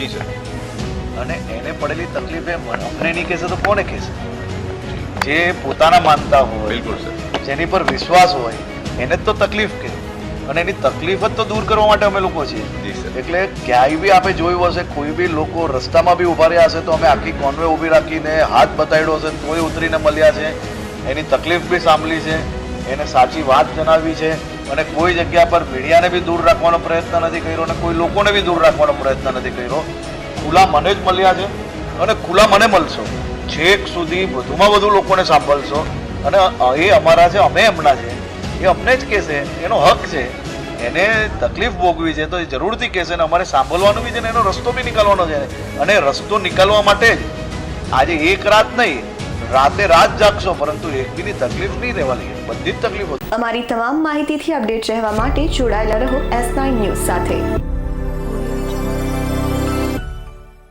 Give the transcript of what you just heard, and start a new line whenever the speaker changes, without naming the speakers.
જી sir
અને એને પડેલી તકલીફ એ મને- અમને નહીં કહેશે તો કોને કહેશે? જે પોતાના માનતા હોય
બિલકુલ સર.
જેની પર વિશ્વાસ હોય એને જ તો તકલીફ કે અને એની તકલીફ જ તો દૂર કરવા માટે અમે લોકો છીએ. એટલે ક્યાંય બી આપણે જોયું હશે કોઈ બી લોકો રસ્તામાં બી ઊભા રહ્યા હશે તો અમે આખી કોન્વે ઊભી રાખીને હાથ બતાડ્યો હશે તોય ઉતરીને મળ્યા છે. એની તકલીફ બી સાંભળી છે. એને સાચી વાત જણાવી છે. અને કોઈ જગ્યા પર મીડિયાને બી દૂર રાખવાનો પ્રયત્ન નથી કર્યો અને કોઈ લોકોને બી દૂર રાખવાનો પ્રયત્ન નથી કર્યો. ખુલ્લા મને જ મળ્યા છે અને ખુલ્લા મને મળશો. છેક સુધી વધુમાં વધુ લોકોને સાંભળશો. અને એ અમારા છે, અમે એમના છે. એ અમને જ કહેશે, એનો હક છે. એને તકલીફ ભોગવી છે તો એ જરૂરથી કહેશે ને અમારે સાંભળવાનું બી છે ને એનો રસ્તો બી નીકળવાનો છે. અને રસ્તો નીકળવા માટે જ આજે એક રાત નહીં રાતે રાત જાગશો, પરંતુ એક બીની તકલીફ નહીં રહેવાની. બધી જ તકલીફો
અમારી તમામ માહિતીથી અપડેટ રહેવા માટે જોડાયેલા રહો એસ નાઇન ન્યૂઝ સાથે.